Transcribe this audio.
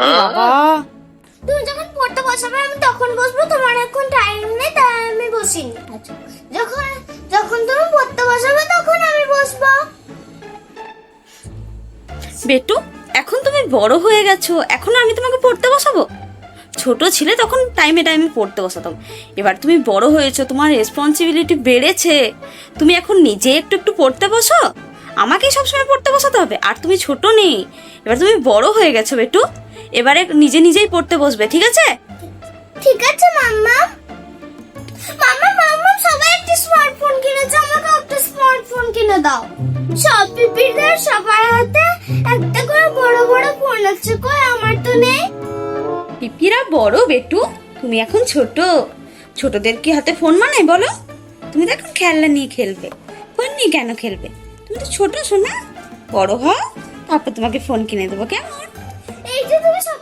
বাবা। তুমি যখন পড়তে বসাবে আমি তখন বসবো তোমার এখন টাইম নেই তাই আমি বসিনি। আচ্ছা যখন যখন তুমি পড়তে বসাবে তখন আমি বসবো। বেটু এখন তুমি বড় হয়ে গেছো এখন আমি তোমাকে পড়তে বসাবো? ছোট ছিলে তখন টাইমে টাইমে পড়তে বসাতাম। এবার তুমি বড় হয়েছো তোমার রেসপন্সিবিলিটি বেড়েছে। তুমি এখন নিজে একটু একটু পড়তে বসো? আমাকেই সবসময় পড়তে বসাতে হবে। আর তুমি ছোট নেই। এবার তুমি বড় হয়ে গেছো বেটু। এবারে নিজে নিজেই পড়তে বসবে ঠিক আছে? ঠিক আছে মাম্মা মাম্মা মাম্মা সবাই একটা স্মার্টফোন কিনেছে। আমাকে একটা স্মার্টফোন কিনে দাও। সব পিপিদের সবার হাতে একটা করে বড় বড় ফোন আছে কই? আমার তো নেই। পিপিরা বড় বেটু তুমি এখন ছোট। ছোটদের কি হাতে ফোন মানায় বলো? তুমি তো এখন খেলনা নিয়ে খেলবে। ফোন নিয়ে কেন খেলবে? তো ছোট শোনা। বড় হও, তারপর তোমাকে ফোন কিনে দেবো, কেমন? এই যে তুমি সব